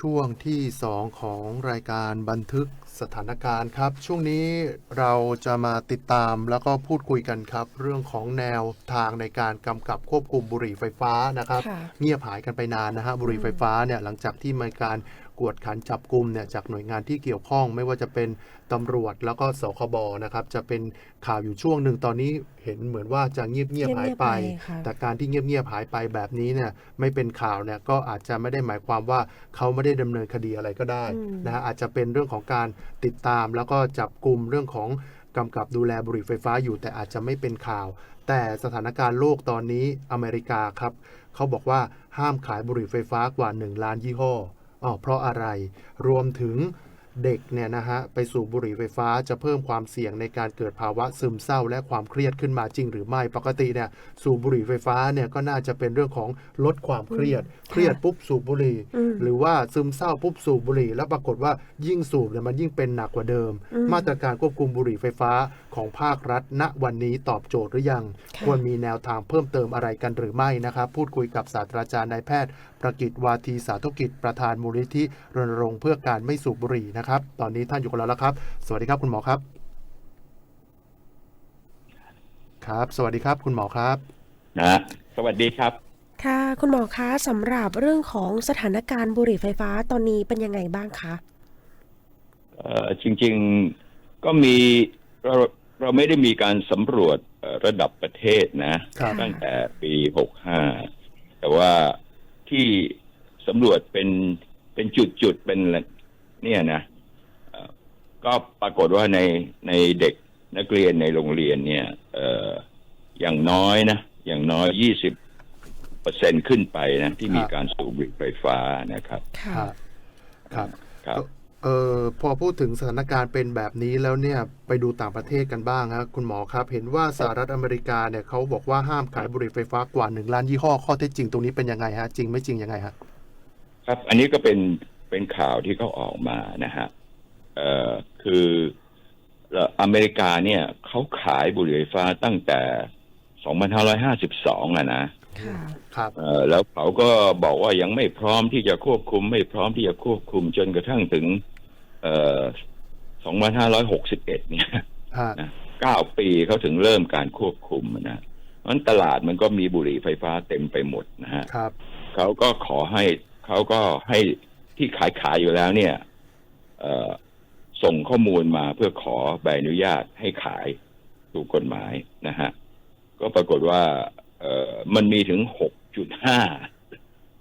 ช่วงที่ 2 ของรายการบันทึกสถานการณ์ครับ ช่วงนี้เราจะมาติดตามแล้วก็พูดคุยกันครับ เรื่องของแนวทางในการกำกับควบคุมบุหรี่ไฟฟ้านะครับค่ะเงียบหายกันไปนานนะฮะบุหรี่ไฟฟ้าเนี่ยหลังจากที่มีการ กวดขันจับกลุ่มเนี่ยจากหน่วยงานที่เกี่ยวข้อง ไม่ว่าจะเป็นตำรวจแล้วก็สคบนะครับจะเป็นข่าวอยู่ช่วงหนึ่งตอนนี้เห็นเหมือนว่าจะเงียบเงียบๆหายไปเงียบๆไปค่ะแต่การที่เงียบเงียบๆหายไปแบบนี้เนี่ยไม่เป็นข่าวเนี่ยก็อาจจะไม่ได้หมายความว่าเขาไม่ได้ดำเนินคดีอะไรก็ได้อืมนะฮะอาจจะเป็นเรื่องของการติดตามแล้วก็จับกลุ่มเรื่องของกำกับดูแลบุหรี่ไฟฟ้าอยู่ แต่อาจจะไม่เป็นข่าว แต่สถานการณ์โลกตอนนี้อเมริกาครับ เขาบอกว่าห้ามขายบุหรี่ไฟฟ้ากว่า 1 ล้านยี่ห้อ อ๋อเพราะอะไรรวมถึงเด็กเนี่ยนะฮะไปสูบบุหรี่ไฟฟ้าจะเพิ่มความเสี่ยงในการเกิดภาวะซึมเศร้าและความเครียดขึ้นมาจริงหรือไม่ปกติเนี่ยสูบบุหรี่ไฟฟ้าเนี่ยก็น่าจะเป็นเรื่องของลดความเครียด เครียดปุ๊บสูบบุหรี่อืมหรือว่าซึมเศร้าปุ๊บสูบบุหรี่ แล้วปรากฏว่ายิ่งสูบเนี่ยมันยิ่งเป็นหนักกว่าเดิมอืมมาตรการควบคุมบุหรี่ไฟฟ้าของภาครัฐ ณวันนี้ตอบโจทย์หรือยังค่ะควรมีแนวทางเพิ่มเติมอะไรกันหรือไม่นะครับ พูดคุยกับศาสตราจารย์นายแพทย์ ประกิตวาทีสาธุกิจประธานมูลนิธิรณรงค์เพื่อการไม่สูบบุหรี่นะครับ ตอนนี้ท่านอยู่กับเราแล้วครับ สวัสดีครับคุณหมอครับ ครับ สวัสดีครับคุณหมอครับนะสวัสดีครับ ค่ะ คุณหมอคะสำหรับเรื่องของสถานการณ์บุหรี่ไฟฟ้าตอนนี้เป็นยังไงบ้างคะเอ่อจริง ๆก็มี เราเราไม่ได้มีการสำรวจเอ่อระดับประเทศนะครับตั้งแต่ปีหกห้าแต่ว่าที่สำรวจเป็นเป็นจุดๆ เป็นเนี่ยนะเอ่อก็ปรากฏว่าในในเด็กนักเรียนในโรงเรียนเนี่ยเอ่ออย่างน้อยนะ อย่างน้อยยี่สิบเปอร์เซ็นขึ้นไปนะ ที่มีครับการสูบบุหรี่ไฟฟ้านะครับค่ะครับ ครับครับ เออพอพูดถึงสถานการณ์เป็นแบบนี้แล้วเนี่ยไปดูต่างประเทศกันบ้างครับคุณหมอครับ เห็นว่าสหรัฐอเมริกาเนี่ยเขาบอกว่าห้ามขายบุหรี่ไฟฟ้ากว่าหนึ่งล้านยี่ห้อข้อเท็จจริงตรงนี้เป็นยังไงฮะจริงไม่จริงยังไงฮะครับ อันนี้ก็เป็นเป็นข่าวที่เขาออกมานะฮะเอ่อคืออเมริกาเนี่ยเขาขายบุหรี่ไฟฟ้าตั้งแต่ 2552อะนะ ค่ะ ครับ เอ่อแล้วเขาก็บอกว่ายังไม่พร้อมที่จะควบคุม ไม่พร้อมที่จะควบคุมจนกระทั่งถึง เอ่อ2561 เนี่ยฮะ เก้าปีเขาถึงเริ่มการควบคุมนะเพราะฉะนั้นตลาดมันก็มีบุหรี่ไฟฟ้าเต็มไปหมดนะฮะ ครับ เขาก็ขอให้เขาก็ให้ที่ขายขายอยู่แล้วเนี่ยเอ่อส่งข้อมูลมาเพื่อขอใบอนุญาตให้ขายถูกกฎหมายนะฮะ ก็ปรากฏว่า เอ่อมันมีถึงหกจุดห้า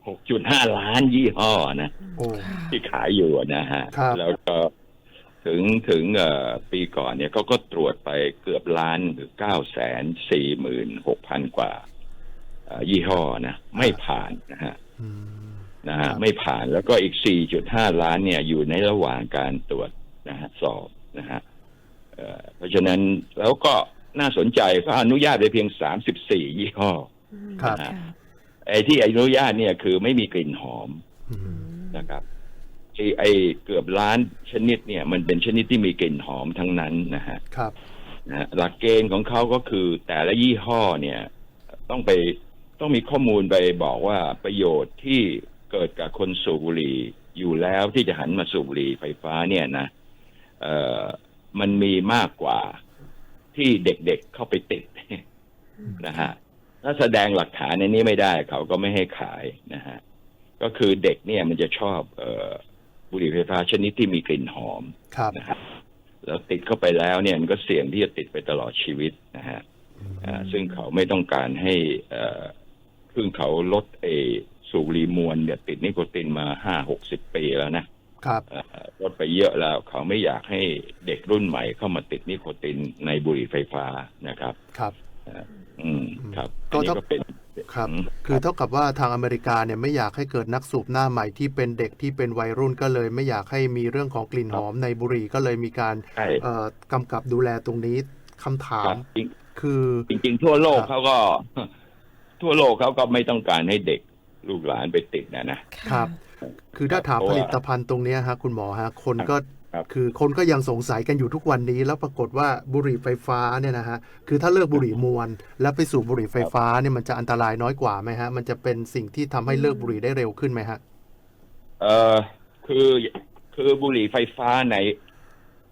หกจุดห้าล้านยี่ห้อนะโอ้ค่ะที่ขายอยู่นะฮะ ครับ แล้วก็ถึงถึงเอ่อปีก่อนเนี่ยเขาก็ตรวจไปเกือบล้านหรือเก้าแสนสี่หมื่นหกพันกว่าเอ่อยี่ห้อนะ ไม่ผ่านนะฮะ อืม นะครัฮะบ ไม่ผ่านแล้วก็อีก 4.5 ล้านเนี่ยอยู่ในระหว่างการตรวจนะฮะสอบนะฮะเอ่อเพราะฉะนั้นแล้วก็ น่าสนใจเขาอนุญาตไปเพียง34ยี่ห้อครับค่ะไอ้ที่อนุญาตเนี่ยคือไม่มีกลิ่นหอมอืมนะครับไอ้ไอ้เกือบล้านชนิดเนี่ย มันเป็นชนิดที่มีกลิ่นหอมทั้งนั้นนะฮะ ครับนะฮะหลักเกณฑ์ของเขาก็คือแต่ละยี่ห้อเนี่ย ต้องไปต้องมีข้อมูลไปบอกว่าประโยชน์ที่เกิดกับคนสูบบุหรี่อยู่แล้วที่จะหันมาสูบบุหรี่ไฟฟ้าเนี่ยนะเอ่อมันมีมากกว่า ที่เด็กๆเข้าไปติดนะฮะถ้าแสดงหลักฐานในนี้ไม่ได้ เขาก็ไม่ให้ขายนะฮะก็คือเด็กเนี่ยมันจะชอบเอ่อบุหรี่ไฟฟ้าชนิดที่มีกลิ่นหอมครับนะฮะแล้วติดเข้าไปแล้วเนี่ยมันก็เสี่ยงที่จะติดไปตลอดชีวิตนะฮะอ่าซึ่งเขาไม่ต้องการให้เอ่อซึ่งเขาลดเออสูบบุหรีมวลเนี่ยติดนิโคตินมาห้าหกสิบปีแล้วนะ ครับเอ่อลดไปเยอะแล้วเขาไม่อยากให้เด็กรุ่นใหม่เข้ามาติดนิโคตินในบุหรี่ไฟฟ้านะครับ ครับอืมครับก็อันนี้ต้องก็เป็นครับอืมคือเท่ากับว่าทางอเมริกาเนี่ยไม่อยากให้เกิดนักสูบหน้าใหม่ที่เป็นเด็กที่เป็นวัยรุ่นก็เลย ไม่อยากให้มีเรื่องของกลิ่นหอมในบุหรี่ก็เลยมีการใช่เอ่อกำกับดูแลตรงนี้คำถาครัมบจริงคือจริงๆ ทั่วโลกครับเขาก็ ทั่วโลกเขาก็ไม่ต้องการให้เด็กลูกหลานไปติดนะนะครับ คือถ้าถามเพราะผว่าลิตภัณฑ์ตรงเนี้ยฮะคุณหมอฮะคนก็ครับคือคนก็ยังสงสัยกันอยู่ทุกวันนี้ แล้วปรากฏว่าบุหรี่ไฟฟ้าเนี่ยนะฮะคือถ้าเลิกบุหรี่มวลแล้วไปสู่บุหรี่ไฟฟ้าเนี่ยมันจะอันตรายน้อยกว่าไหมฮะ มันจะเป็นสิ่งที่ทำให้เลิกบุหรี่ได้เร็วขึ้นไหมฮะเอ่อคือคือบุหรี่ไฟฟ้าใน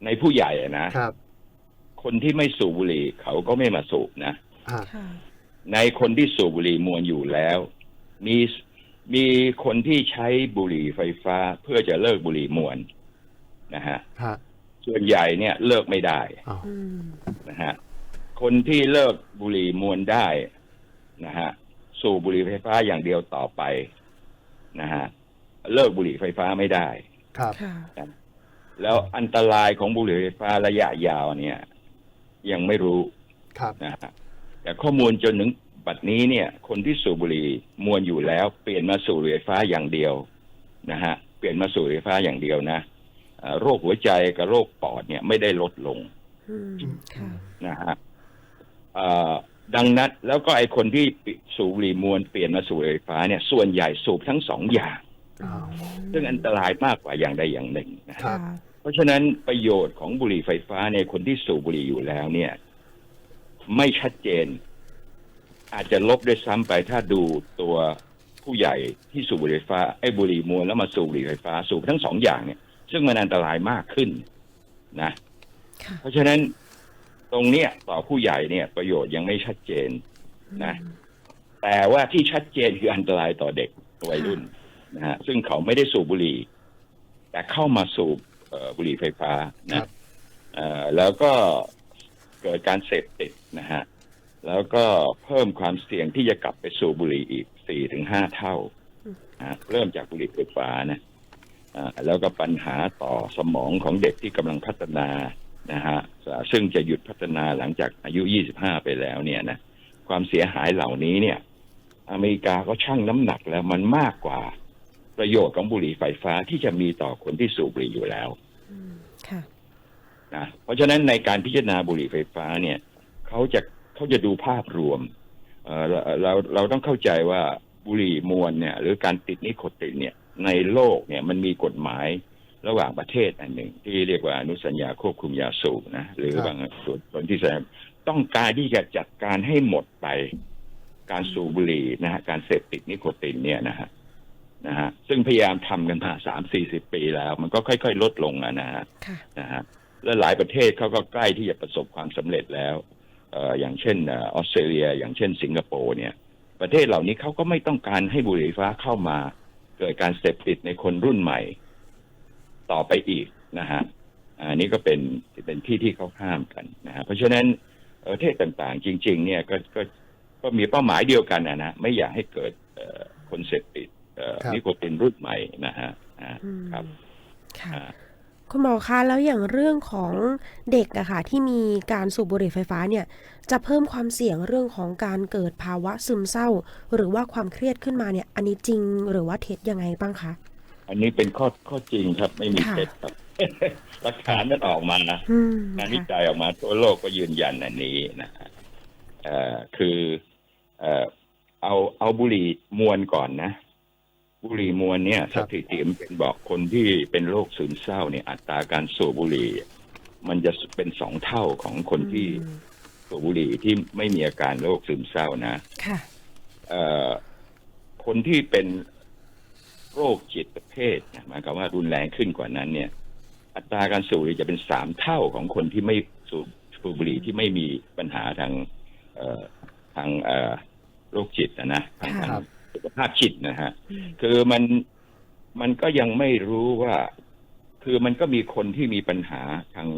ในผู้ใหญ่อะนะครับ คนที่ไม่สูบบุหรี่เขาก็ไม่มาสูบนะอ่าค่ะในคนที่สูบบุหรี่มวนอยู่แล้ว มี มีคนที่ใช้บุหรี่ไฟฟ้าเพื่อจะเลิกบุหรี่มวนนะฮะฮะส่วนใหญ่เนี่ยเลิกไม่ได้อ้าวอืมนะฮะคนที่เลิกบุหรี่มวนได้นะฮะสูบบุหรี่ไฟฟ้าอย่างเดียวต่อไปนะฮะเลิกบุหรี่ไฟฟ้าไม่ได้ ครับ ค่ะ แล้วอันตรายของบุหรี่ไฟฟ้าระยะยาวเนี่ย ยังไม่รู้ครับ นะฮะแต่ข้อมูลจนถึง บัดนี้เนี่ย คนที่สูบบุหรี่มวนอยู่แล้ว เปลี่ยนมาสูบบุหรี่ไฟฟ้าอย่างเดียวนะฮะเปลี่ยนมาสูบบุหรี่ไฟฟ้าอย่างเดียวนะเอ่อโรคหัวใจกับโรคปอดเนี่ยไม่ได้ลดลงอืมค่ะนะฮะเอ่อดังนั้นแล้วก็ไอคนที่สูบบุหรี่มวนเปลี่ยนมาสูบบุหรี่ไฟฟ้าเนี่ย ส่วนใหญ่สูบทั้งสองอย่างอ้าวซึ่งอันตรายมากกว่าอย่างใดอย่างหนึ่งนะครัค่ะบเพราะฉะนั้นประโยชน์ของบุหรี่ไฟฟ้าในคนที่สูบบุหรี่อยู่แล้วเนี่ย ไม่ชัดเจน อาจจะลบด้วยซ้ำไปถ้าดูตัวผู้ใหญ่ที่สูบบุหรี่ไฟฟ้าไอ้บุหรี่มวนแล้วมาสูบบุหรี่ไฟฟ้าสูบทั้งสองอย่างเนี่ย ซึ่งมันอันตรายมากขึ้นนะค่ะเพราะฉะนั้นตรงเนี้ยต่อผู้ใหญ่เนี่ย ประโยชน์ยังไม่ชัดเจนนะ แต่ว่าที่ชัดเจนคืออันตรายต่อเด็กวัยรุ่นนะฮะซึ่งเขาไม่ได้สูบบุหรี่ แต่เข้ามาสูบเอ่อบุหรี่ไฟฟ้าครันะบเอ่อแล้วก็เกิดการเสพติดนะฮะ แล้วก็เพิ่มความเสี่ยงที่จะกลับไปสูบบุหรี่อีกสี่ถึงห้าเท่านะฮะเริ่มจากบุหรี่ไฟฟ้านะอ่าแล้วก็ปัญหาต่อสมองของเด็กที่กำลังพัฒนานะฮะซึ่งจะหยุดพัฒนาหลังจากอายุ 25 ไปแล้วเนี่ยนะความเสียหายเหล่านี้เนี่ย อเมริกาก็ชั่งน้ำหนักแล้วมันมากกว่าประโยชน์ของบุหรี่ไฟฟ้าที่จะมีต่อคนที่สูบบุหรี่อยู่แล้วอืมค่ะนะเพราะฉะนั้นในการพิจารณาบุหรี่ไฟฟ้าเนี่ยเขาจะ เขาจะดูภาพรวมเอ่อเราเราเราต้องเข้าใจว่าบุหรี่มวนเนี่ย หรือการติดนิโคตินเนี่ย ในโลกเนี่ยมันมีกฎหมายระหว่างประเทศอันหนึ่ง ที่เรียกว่าอนุสัญญาควบคุมยาสูบนะหรือครับบางส่วนส่วนที่แสดงต้องการที่จะจัดการให้หมดไปการสูบบุหรี่นะฮะการเสพติดนิโคตินเนี่ยนะฮะนะฮะซึ่งพยายามทำกันมาสามสี่สิบปีแล้ว มันก็ค่อย ๆ ลดลงอะนะฮะค่ะนะฮะและหลายประเทศเขาก็ใกล้ที่จะประสบความสำเร็จแล้วเอ่ออย่างเช่นเอ่อออสเตรเลีย อย่างเช่นสิงคโปร์เนี่ย ประเทศเหล่านี้เขาก็ไม่ต้องการให้บุหรี่ไฟฟ้าเข้ามา เกิดการเสพติดในคนรุ่นใหม่ ต่อไปอีกนะฮะอันนี้ก็เป็นเป็นที่ที่เขาห้ามกันนะฮะเพราะฉะนั้นเอ่อประเทศต่างๆ จริง ๆ เนี่ยก็ก็ก็มีเป้าหมายเดียวกันนะนะไม่อยากให้เกิดเอ่อคนเสพติดเอ่อครับนิโคตินรุ่นใหม่นะฮะอ่าอืมครับค่ะอ่า คุณหมอคะแล้วอย่างเรื่องของเด็กอะค่ะที่มีการสูบบุหรี่ไฟฟ้าเนี่ยจะเพิ่มความเสี่ยงเรื่องของการเกิดภาวะซึมเศร้า หรือว่าความเครียดขึ้นมาเนี่ย อันนี้จริงหรือว่าเท็จยังไงบ้างคะอันนี้เป็นข้อข้อจริงครับไม่มีค่ะเท็จครับหลักฐานนั้นออกมานะอืมงานวิค่ะจัยออกมาทั่วโลกก็ยืนยันอันนี้นะฮะเอ่อคือเอ่อเอาเอาบุหรี่มวนก่อนนะ บุหรี่มวนเนี่ยคสรับถิติมันเป็นบอกคนที่เป็นโรคซึมเศร้าเนี่ยอัตราการสูบบุหรี่ มันจะเป็นสองเท่าของคนที่อืมสูบบุหรี่ที่ไม่มีอาการโรคซึมเศร้านะค่ะเอ่อคนที่เป็นโรคจิตเภทเนี่ยหมายความว่ารุนแรงขึ้นกว่านั้น เนี่ย อัตราการสูบบุหรี่จะเป็นสามเท่าของคนที่ไม่สูบสูบบุหรี่ที่ไม่มีปัญหาทาง เอ่อทางเอ่อโรคจิตนะนะทางค่ะทาง สุขภาพจิตนะฮะอืมคือมันมันก็ยังไม่รู้ว่า คือมันก็มีคนที่มีปัญหาทาง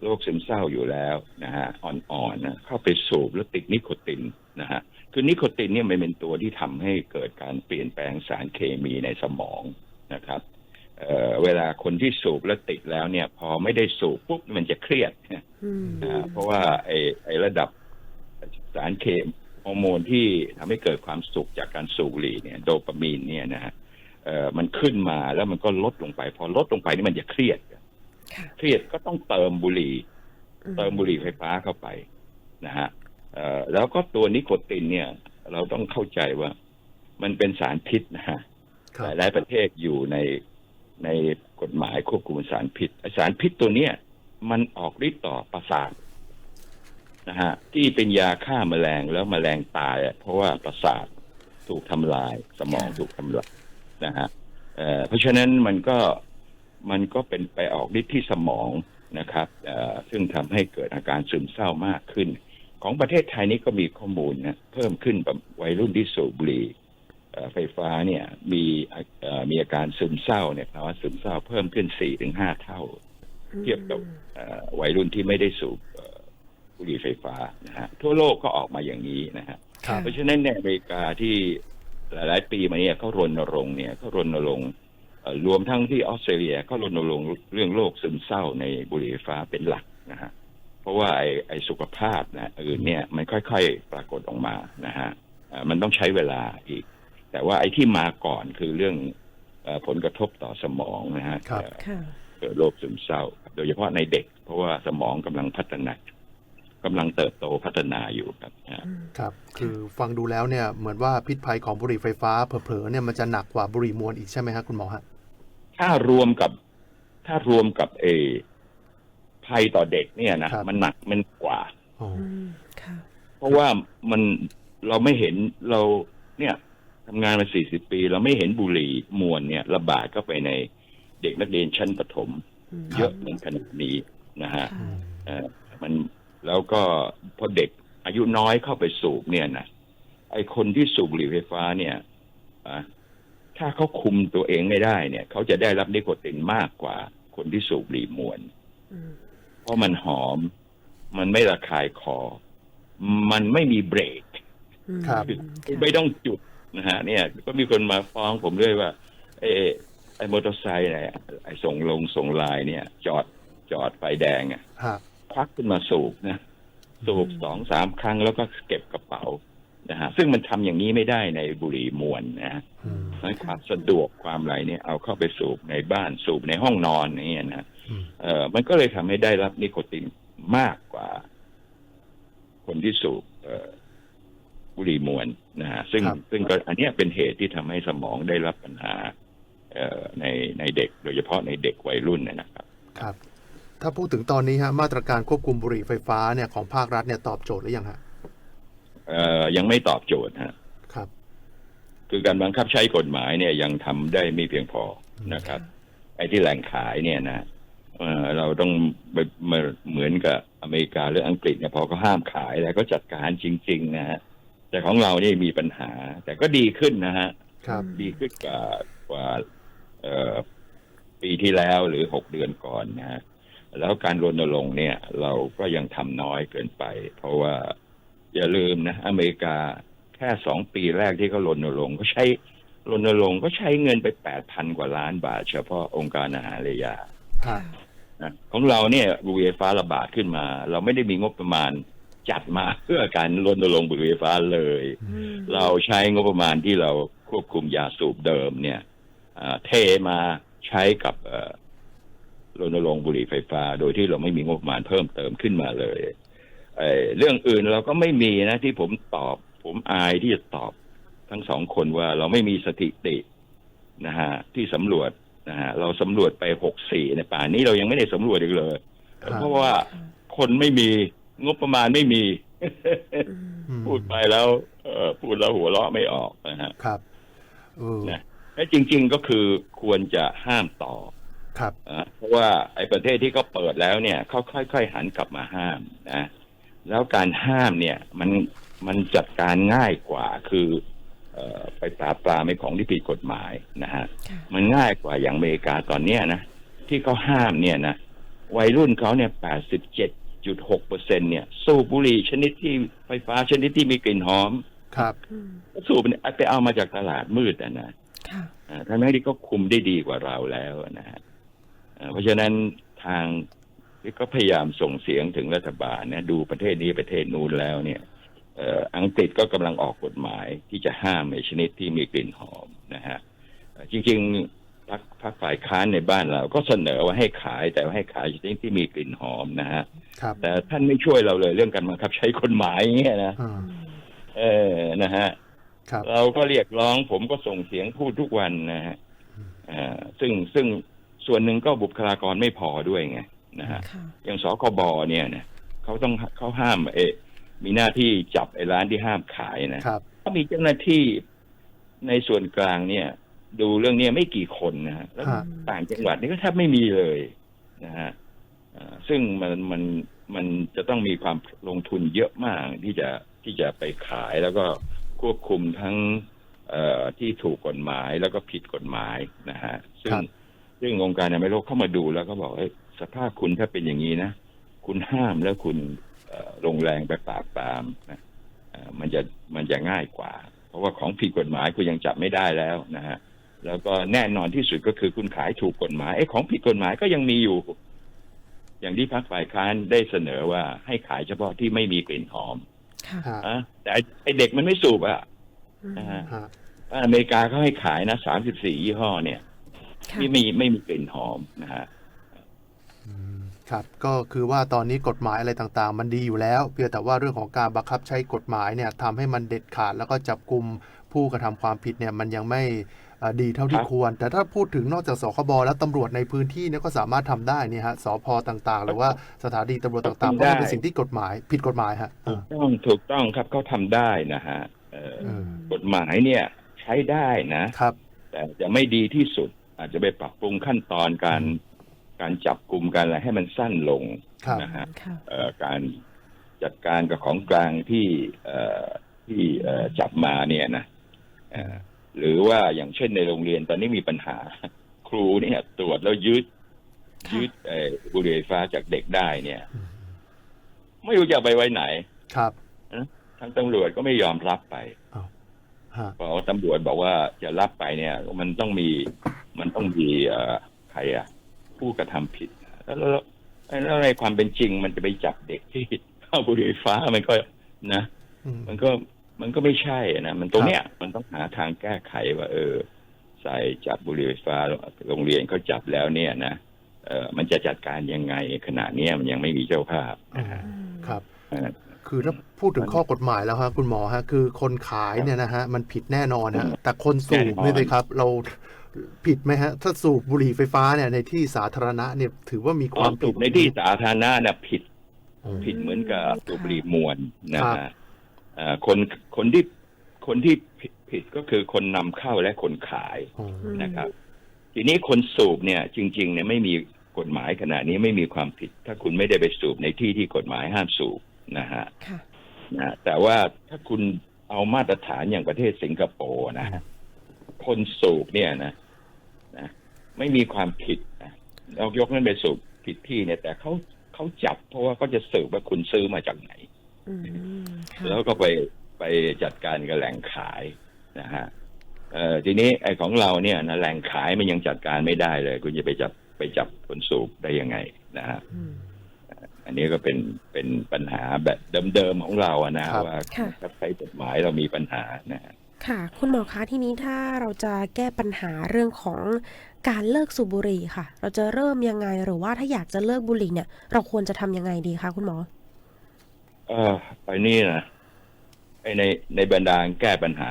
โรคซึมเศร้าอยู่แล้วนะฮะอ่อนๆนะเข้าไปสูบแล้วติดนิโคตินนะฮะคือนิโคตินเนี่ยมันเป็นตัวที่ทำให้เกิดการเปลี่ยนแปลงสารเคมีในสมองนะครับเอ่อเวลาคนที่สูบแล้วติดแล้วเนี่ย พอไม่ได้สูบปุ๊บมันจะเครียดอืมนะฮะเพราะว่าไอ้ไอ้ระดับสารเคม ฮอร์โมนที่ทำให้เกิดความสุขจากการสูบบุหรี่เนี่ยโดปามีนเนี่ยนะฮะเอ่อมันขึ้นมาแล้วมันก็ลดลงไป พอลดลงไปนี่มันจะเครียดค่ะเครียดก็ต้องเติมบุหรี่อืเติมบุหรี่ไฟฟ้าเข้าไปนะฮะเอ่อแล้วก็ตัวนิโคตินเนี่ย เราต้องเข้าใจว่า มันเป็นสารพิษนะฮะครัหบลายๆประเทศอยู่ในในกฎหมายควบคุมสารพิษไอ้สารพิษตัวเนี้ยมันออกฤทธิ์ต่อประสาท นะฮะที่เป็นยาฆ่าแมลงแล้วแมลงตายอะเพราะว่าประสาทถูกทำลายสมองถูกทำลายนะฮะเเพราะฉะนั้นมันก็มันก็เป็นไปออกฤทธิ์ที่สมองนะครับซึ่งทำให้เกิดอาการซึมเศร้ามากขึ้น ของประเทศไทยนี่ก็มีข้อมูลนะเพิ่มขึ้นแบบวัยรุ่นที่สูบบุหรี่ไฟฟ้าเนี่ยมีมีอาการซึมเศร้าเนี่ยภาวะซึมเศร้าเพิ่มขึ้นสี่ถึงห้าเท่า เทียบกับวัยรุ่นที่ไม่ได้สูบ บุหรี่ไฟฟ้านะฮะทั่วโลกก็ออกมาอย่างนี้นะฮะครับ เพราะฉะนั้นในอเมริกาที่หลาย ๆ ปีมาเนี่ยเขารณรงค์เนี่ยเขารณรงค์เอ่อรวมทั้งที่ออสเตรเลียเขารณรงค์เรื่องโรคซึมเศร้าในบุหรี่ไฟฟ้าเป็นหลักนะฮะเพราะว่าไอ้ไอ้สุขภาพนะอื่นเนี่ยมันค่อย ๆ ปรากฏออกมานะฮะเอ่อมันต้องใช้เวลาอีก แต่ว่าไอ้ที่มาก่อนคือเรื่องเอ่อผลกระทบต่อสมองนะฮะครับ เอ่อ ค่ะ เกิดโรคซึมเศร้า โดยเฉพาะในเด็ก เพราะว่าสมองกำลังพัฒนา กำลังเติบโตพัฒนาอยู่ครับนะฮะครับ คือฟังดูแล้วเนี่ยเหมือนว่าพิษภัยของบุหรี่ไฟฟ้าเผลอๆเนี่ยมันจะหนักกว่าบุหรี่มวลอีกใช่ไหมฮะคุณหมอฮะถ้ารวมกับถ้ารวมกับเออภัยต่อเด็กเนี่ยนะครับมันหนักมันกว่าอ๋ออืมค่ะเพราะว่ามันเราไม่เห็นเราเนี่ยทำงานมาสี่สิบปี เราไม่เห็นบุหรี่มวลเนี่ย ระบาดเข้าไปในเด็กนักเรียนชั้นประถมมเยอะเหมือนขนาดนี้นะฮะค่ะเอ่อมัน แล้วก็พอเด็กอายุน้อยเข้าไปสูบเนี่ยนะไอคนที่สูบบุหรี่ไฟฟ้าเนี่ยอะถ้าเขาคุมตัวเองไม่ได้เนี่ย เขาจะได้รับนิโคตินมากกว่าคนที่สูบบุหรี่มวนอืมเพราะมันหอม มันไม่ระคายคอ มันไม่มีเบรกอืมครับค่ะไม่ต้องจุดนะฮะ เนี่ย ก็มีคนมาฟ้องผมด้วยว่า เออไอมอเตอร์ไซค์เนี่ยไอส่งลงส่งไลน์เนี่ย จอดจอดไฟแดงอะ ฮะควักขึ้นมาสูบนะสูบสองสามครั้งแล้วก็เก็บกระเป๋านะฮะซึ่งมันทำอย่างนี้ไม่ได้ในบุหรี่มวนนะฮะอืมนั้นความสะดวกความอะไรเนี่ยเอาเข้าไปสูบในบ้านสูบในห้องนอนอย่างเนี่ยนะอืมเออมันก็เลยทำให้ได้รับนิโคตินมากกว่า คนที่สูบเอ่อบุหรี่มวนนะฮะซึ่งครับซึ่งก็อันเนี้ยเป็นเหตุที่ทำให้สมองได้รับปัญหาเอ่อในในเด็กโดยเฉพาะในเด็กวัยรุ่นเนยนะครับ ครับ ถ้าพูดถึงตอนนี้ฮะมาตรการควบคุมบุหรี่ไฟฟ้าเนี่ยของภาครัฐเนี่ยตอบโจทย์หรือยังฮะเอ่อยังไม่ตอบโจทย์ฮะครับ คือการบังคับใช้กฎหมายเนี่ยยังทำได้ไม่เพียงพอนะครับ ไอ้ที่แหล่งขายเนี่ยนะเอ่อเราต้องไปมาเหมือนกับอเมริกาหรืออังกฤษเนี่ยพอเขาห้ามขายแล้วก็จัดการจริง ๆ นะฮะแต่ของเรานี่มีปัญหา แต่ก็ดีขึ้นนะฮะครับดีขึ้นกว่ากว่าเอ่อปีที่แล้วหรือหกเดือนก่อนนะฮะ แล้วการรณรงค์เนี่ย เราก็ยังทำน้อยเกินไป เพราะว่าอย่าลืมนะ อเมริกาแค่สองปีแรกที่เขารณรงค์ก็ใช้รณรงค์ก็ใช้เงินไปแปดพันกว่าล้านบาท เฉพาะองค์การอาหารและยาฮะนะของเราเนี่ยบุหรี่ไฟฟ้าระบาดขึ้นมา เราไม่ได้มีงบประมาณจัดมาเพื่อการรณรงค์บุหรี่ไฟฟ้าเลยอืมเราใช้งบประมาณที่เราควบคุมยาสูบเดิมเนี่ยอ่าเทมาใช้กับเอ่อ รณรงค์บุหรี่ไฟฟ้า โดยที่เราไม่มีงบประมาณเพิ่มเติมขึ้นมาเลยเอ่อเรื่องอื่นเราก็ไม่มีนะที่ผมตอบ ผมอายที่จะตอบทั้งสองคนว่าเราไม่มีสถิตินะฮะที่สำรวจนะฮะเราสำรวจไปหกสี่ในป่านนี้เรายังไม่ได้สำรวจอีกเลยครับเพราะว่าคนไม่มีงบประมาณไม่มีอืมอืมพูดไปแล้วเอ่อพูดแล้วหัวเราะไม่ออกนะฮะครับเออนะและจริง ๆก็คือควรจะห้ามต่อ ครับนะเพราะว่าไอ้ประเทศที่เขาเปิดแล้วเนี่ยเขาค่อย ๆ หันกลับมาห้ามนะแล้วการห้ามเนี่ยมันมันจัดการง่ายกว่าคือเอ่อไปปราบปรามไอ้ของที่ผิดกฎหมายนะฮะค่ะมันง่ายกว่าอย่างอเมริกาตอนเนี้ยนะที่เขาห้ามเนี่ยนะวัยรุ่นเขาเนี่ยแปดสิบเจ็ดจุดหกเปอร์เซ็นเนี่ย สูบบุหรี่ชนิดที่ไฟฟ้าชนิดที่มีกลิ่นหอม ครับอืมสูบเนี่ยไปเอามาจากตลาดมืดอะนะค่ะอ่าทั้งๆที่ก็คุมได้ดีกว่าเราแล้วนะฮะอ่า เพราะฉะนั้นทางที่ก็พยายามส่งเสียงถึงรัฐบาลนะดูประเทศนี้ประเทศนู้นแล้วเนี่ยเอ่ออังกฤษก็กำลังออกกฎหมายที่จะห้ามในชนิดที่มีกลิ่นหอมนะฮะเอ่อจริงๆพรรคพรรคฝ่ายค้านในบ้านเรา ก็เสนอว่าให้ขายแต่ว่าให้ขายชนิดที่มีกลิ่นหอมนะฮะครับแต่ท่านไม่ช่วยเราเลยเรื่องการบังคับใช้กฎหมายอย่างเงี้ยนะอ่าเออนะฮะครับเราก็เรียกร้องผมก็ส่งเสียงพูดทุกวันนะฮะอ่าซึ่งซึ่ง ส่วนหนึ่งก็บุคลากรไม่พอด้วยไงนะฮะค่ะอย่างสคบเนี่ยนะเขาต้องเขาห้ามเออมีหน้าที่จับไอ้ร้านที่ห้ามขายนะครับก็มีเจ้าหน้าที่ในส่วนกลางเนี่ย ดูเรื่องเนี้ยไม่กี่คนนะฮะแล้วฮะต่างจังหวัดนี่ก็แทบไม่มีเลยนะฮะเอ่อซึ่งมันมันมันจะต้องมีความลงทุนเยอะมากที่จะที่จะไปขายแล้วก็ควบคุมทั้งเอ่อที่ถูกกฎหมายแล้วก็ผิดกฎหมายนะฮะซึ่งครับ ซึ่งองค์การอนามัยโลกเข้ามาดูแล้วก็บอกเอ้ยสภาพคุณถ้าเป็นอย่างนี้นะ คุณห้ามแล้วคุณเอ่อลงแรงไปปราบปรามนะเอ่อมันจะมันจะง่ายกว่า เพราะว่าของผิดกฎหมายคุณยังจับไม่ได้แล้วนะฮะแล้วก็แน่นอนที่สุดก็คือคุณขายถูกกฎหมายไอ้ของผิดกฎหมายก็ยังมีอยู่ อย่างที่พรรคฝ่ายค้านได้เสนอว่าให้ขายเฉพาะที่ไม่มีกลิ่นหอมค่ะฮะอะแต่ไอ้ไอเด็กมันไม่สูบอะอืมนะฮะฮะอเมริกาเขาให้ขายนะสามสิบสี่ยี่ห้อเนี่ยค่ะ ที่ไม่ไม่มีกลิ่นหอมนะฮะอืมครับก็คือว่าตอนนี้กฎหมายอะไรต่างๆ มันดีอยู่แล้ว เพียงแต่ว่าเรื่องของการบังคับใช้กฎหมายเนี่ยทำให้มันเด็ดขาดแล้วก็จับกลุ่มผู้กระทำความผิดเนี่ยมันยังไม่เอ่อดีเท่าที่ครับควร แต่ถ้าพูดถึงนอกจากสคบแล้วตำรวจในพื้นที่เนี่ยก็สามารถทำได้เนี่ยฮะสพต่างๆ หรือว่าสถานีตำรวจต่างๆเพราะมันเป็นสิ่งที่กฎหมายผิดกฎหมายฮะถูอ่ากต้องถูกต้องครับเขาทำได้นะฮะเอ่อเออกฎหมายเนี่ยใช้ได้นะครับ แต่จะไม่ดีที่สุด อาจจะไปปรับปรุงขั้นตอนการการจับกลุ่มการอะไรให้มันสั้นลงครับ นะฮะค่ะ เอ่อการจัดการกับของกลางที่เอ่อที่เอ่อจับมาเนี่ยนะเอ่อหรือว่าอย่างเช่นในโรงเรียนตอนนี้มีปัญหา ครูเนี่ยตรวจแล้วยึดค่ะ ยึดเอ่อบุหรี่ไฟฟ้าจากเด็กได้เนี่ยไม่รู้จะเอาไปไว้ไหน ครับทางตำรวจก็ไม่ยอมรับไปฮะเพราะว่าตำรวจบอกว่าจะรับไปเนี่ย มันต้องมี มันต้องมีเอ่อใครอะผู้กระทำผิดแล้วแล้วแล้วในความเป็นจริงมันจะไปจับเด็กที่เข้าบุหรี่ไฟฟ้ามันก็นะอืมมันก็มันก็ไม่ใช่นะมันตรงเนี้ยมันต้องหาทางแก้ไขว่า เออ ใส่จับบุหรี่ไฟฟ้าโรงเรียนเขาจับแล้วเนี่ยนะเออมันจะจัดการยังไงขณะเนี้ยมันยังไม่มีเจ้าภาพนะฮะอืมครับเออคือถ้าพูดถึงข้อกฎหมายแล้วฮะคุณหมอฮะ คือคนขายเนี่ยนะฮะ มันผิดแน่นอนฮะแต่คนสูบแน่นอนนี่เลยครับ เรา ผิดไหมฮะ ถ้าสูบบุหรี่ไฟฟ้าเนี่ยในที่สาธารณะเนี่ยถือว่ามีความสูผิดบในที่สาธารณะนะผิดอืมผิดเหมือนกับสูบบุหรี่มวนนะครัฮะบเอ่อคนคนที่คนที่ผิดผิดก็คือคนนำเข้าและคนขายอืมมนะครับ ทีนี้คนสูบเนี่ย จริง ๆ เนี่ยไม่มีกฎหมายขณะนี้ไม่มีความผิด ถ้าคุณไม่ได้ไปสูบในที่ที่กฎหมายห้ามสูบนะฮะค่ะนะแต่ว่าถ้าคุณเอามาตรฐานอย่างประเทศสิงคโปร์นะฮะคนสูบเนี่ยนะนะ ไม่มีความผิดนะเรายกนั้นไปสูบผิดที่เนี่ย แต่เขาเขาจับเพราะว่าเขาจะสืบว่าคุณซื้อมาจากไหนอืมค่ะแล้วก็ไปไปจัดการกับแหล่งขายนะฮะเอ่อทีนี้ไอ้ของเราเนี่ยนะแหล่งขายมันยังจัดการไม่ได้เลย คุณจะไปจับไปจับคนสูบได้ยังไงนะฮะอืมอันนี้ก็เป็นเป็นปัญหาแบบเดิมๆของเราอะนะครับว่าค่ะถ้าใช้กฎหมายเรามีปัญหานะฮะค่ะ คุณหมอคะทีนี้ถ้าเราจะแก้ปัญหาเรื่องของ การเลิกสูบบุหรี่ค่ะ เราจะเริ่มยังไงหรือว่าถ้าอยากจะเลิกบุหรี่เนี่ย เราควรจะทำยังไงดีคะคุณหมอเออไปนี่นะไอในในบรรดาแก้ปัญหา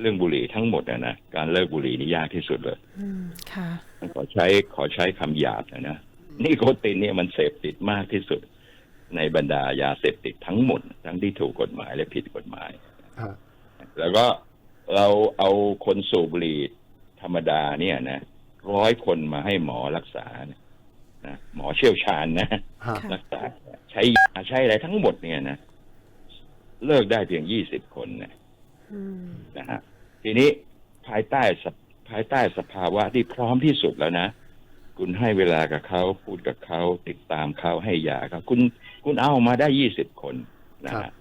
เรื่องบุหรี่ทั้งหมดอะนะการเลิกบุหรี่นี่ยากที่สุดเลย อืมค่ะ ขอใช้ขอใช้คำหยาบนะนะนี่โคตินเนี่ยมันเสพติดมากที่สุด ในบรรดายาเสพติดทั้งหมด ทั้งที่ถูกกฎหมายและผิดกฎหมาย ฮะแล้วก็เราเอาคนสูบบุหรี่ธรรมดาเนี่ยนะ ร้อยคนมาให้หมอรักษานะนะหมอเชี่ยวชาญนะฮะค่ะรักษาใช้ยาใช้อะไรทั้งหมดเนี่ยนะเลิกได้เพียงยี่สิบคนนะอืมนะฮะทีนี้ภายใต้สภภายใต้สภาวะที่พร้อมที่สุดแล้วนะคุณให้เวลากับเขาพูดกับเขาติดตามเขาให้ยาเขาคุณคุณเอามาได้ยี่สิบคนนะครัฮะบ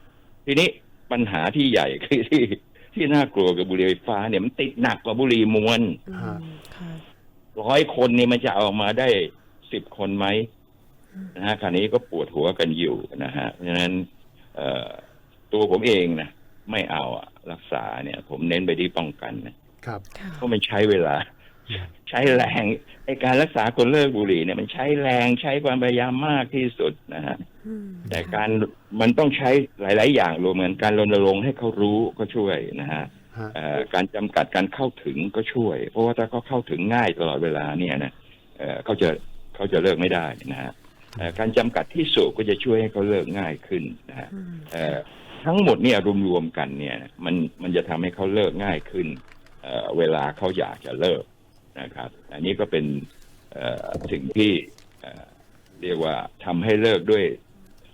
ทีนี้ปัญหาที่ใหญ่คือที่ที่น่ากลัวกับบุหรี่ไฟฟ้าเนี่ยมันติดหนักกว่าบุหรี่มวนอืมค่ะ ร้อยคนเนี่ยมันจะเอามาได้สิบคนไหมนะฮะคราวนี้ก็ปวดหัวกันอยู่นะฮะ เพราะฉะนั้นเอ่อตัวผมเองนะไม่เอาอะรักษาเนี่ย ผมเน้นไปที่ป้องกันนะครับค่ะเพราะมันใช้เวลา ใช้แรงไอการรักษาคนเลิกบุหรี่เนี่ยมันใช้แรงใช้ความพยายามมากที่สุดนะฮะอืมแต่การมันต้องใช้หลาย ๆ อย่างรวมกันการรณรงค์ให้เขารู้ก็ช่วยนะฮะฮะเอ่อ การจำกัดการเข้าถึงก็ช่วย เพราะว่าถ้าเขาเข้าถึงง่ายตลอดเวลาเนี่ยนะเอ่อเขาจะเขาจะเลิกไม่ได้นะฮะเอ่อการจำกัดที่สูบก็จะช่วยให้เขาเลิกง่ายขึ้นนะฮะอืมเอ่อทั้งหมดเนี่ยรวมๆกันเนี่ย มันมันจะทำให้เขาเลิกง่ายขึ้นเอ่ออ่อเวลาเขาอยากจะเลิกนะครับ อันนี้ก็เป็นเอ่อสิ่งที่เอ่อเรียกว่าทำให้เลิกด้วย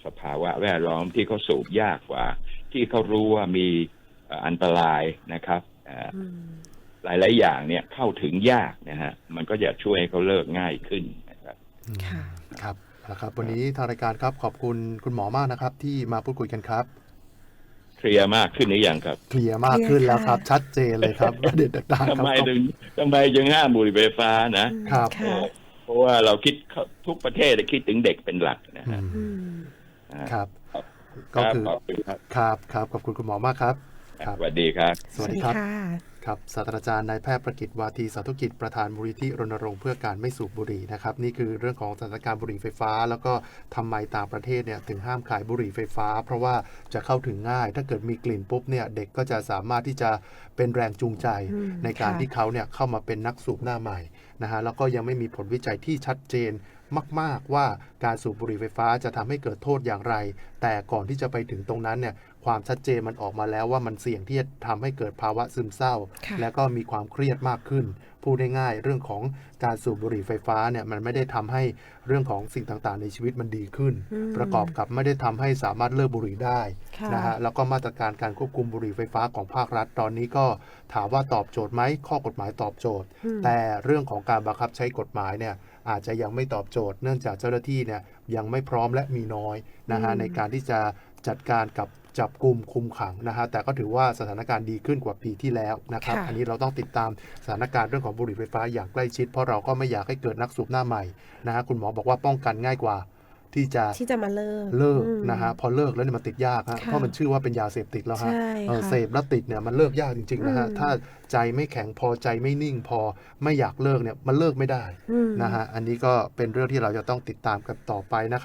สภาวะแวดล้อมที่เขาสูบยากกว่า ที่เขารู้ว่ามีเอ่ออันตรายนะครับเอ่ออืมหลาย ๆ อย่างเนี่ยเข้าถึงยากนะฮะมันก็จะช่วยให้เขาเลิกง่ายขึ้นนะครับค่ะครับนะครับ วันนี้ทางรายการครับขอบคุณคุณหมอมากนะครับ ที่มาพูดคุยกันครับเคลียร์มากขึ้นหรือยังครับเคลียร์มากขึ้นแล้วครับ ชัดเจนเลยครับประเด็นต่างๆคทำรับไมถึงทำไมจึงห้ามบุหรี่ไฟฟ้านะครับค่ะเพราะว่าเราคิดทุกประเทศคิดถึงเด็กเป็นหลักนะอืฮะมอืมนะฮะครับครับ ก็คือขอบคุณครับครับครับขอบคุณคุณหมอมากครับครับ สวัสดีครับ สวัสดีครับค่ะครับ ศาสตราจารย์นายแพทย์ประกิตวาทีสาธุกิจประธานมูลนิธิรณรงค์เพื่อการไม่สูบบุหรี่นะครับ นี่คือเรื่องของสถานการณ์บุหรี่ไฟฟ้า แล้วก็ทำไมต่างประเทศเนี่ยถึงห้ามขายบุหรี่ไฟฟ้า เพราะว่าจะเข้าถึงง่าย ถ้าเกิดมีกลิ่นปุ๊บเนี่ยเด็กก็จะสามารถที่จะเป็นแรงจูงใจอืมในการค่ะที่เขาเนี่ยเข้ามาเป็นนักสูบหน้าใหม่นะฮะแล้วก็ยังไม่มีผลวิจัยที่ชัดเจนมาก ๆ ว่าการสูบบุหรี่ไฟฟ้าจะทำให้เกิดโทษอย่างไร แต่ก่อนที่จะไปถึงตรงนั้นเนี่ย ความชัดเจนมันออกมาแล้วว่ามันเสี่ยงที่จะทำให้เกิดภาวะซึมเศร้าค่ะและก็มีความเครียดมากขึ้นพูดง่ายๆเรื่องของการสูบบุหรี่ไฟฟ้าเนี่ยมันไม่ได้ทำให้เรื่องของสิ่งต่างๆ ในชีวิตมันดีขึ้นอืมประกอบกับไม่ได้ทำให้สามารถเลิกบุหรี่ได้ค่ะนะฮะแล้วก็มาตรการการควบคุมบุหรี่ไฟฟ้าของภาครัฐตอนนี้ก็ถามว่าตอบโจทย์ไหมข้อกฎหมายตอบโจทย์อืมแต่เรื่องของการบังคับใช้กฎหมายเนี่ยอาจจะยังไม่ตอบโจทย์ เนื่องจากเจ้าหน้าที่เนี่ยยังไม่พร้อมและมีน้อยนะฮะอืมในการที่จะจัดการกับ จับกลุ่มคุมขังนะฮะแต่ก็ถือว่าสถานการณ์ดีขึ้นกว่าปีที่แล้วนะครับค่ะอันนี้เราต้องติดตามสถานการณ์เรื่องของบุหรี่ไฟฟ้าอย่างใกล้ชิด เพราะเราก็ไม่อยากให้เกิดนักสูบหน้าใหม่นะฮะคุณหมอบอกว่าป้องกันง่ายกว่าที่จะที่จะมาเลิกเลิกอืมนะฮะพอเลิกแล้วเนี่ยมันติดยากฮะค่ะเพราะมันชื่อว่าเป็นยาเสพติดแล้วฮะใช่เออค่ะเสพแล้วติดเนี่ยมันเลิกยากจริงๆนะฮะอืมถ้าใจไม่แข็งพอใจไม่นิ่งพอไม่อยากเลิกเนี่ยมันเลิกไม่ได้อืมนะฮะอันนี้ก็เป็นเรื่องที่เราจะต้องติดตามกันต่อไปนะครับ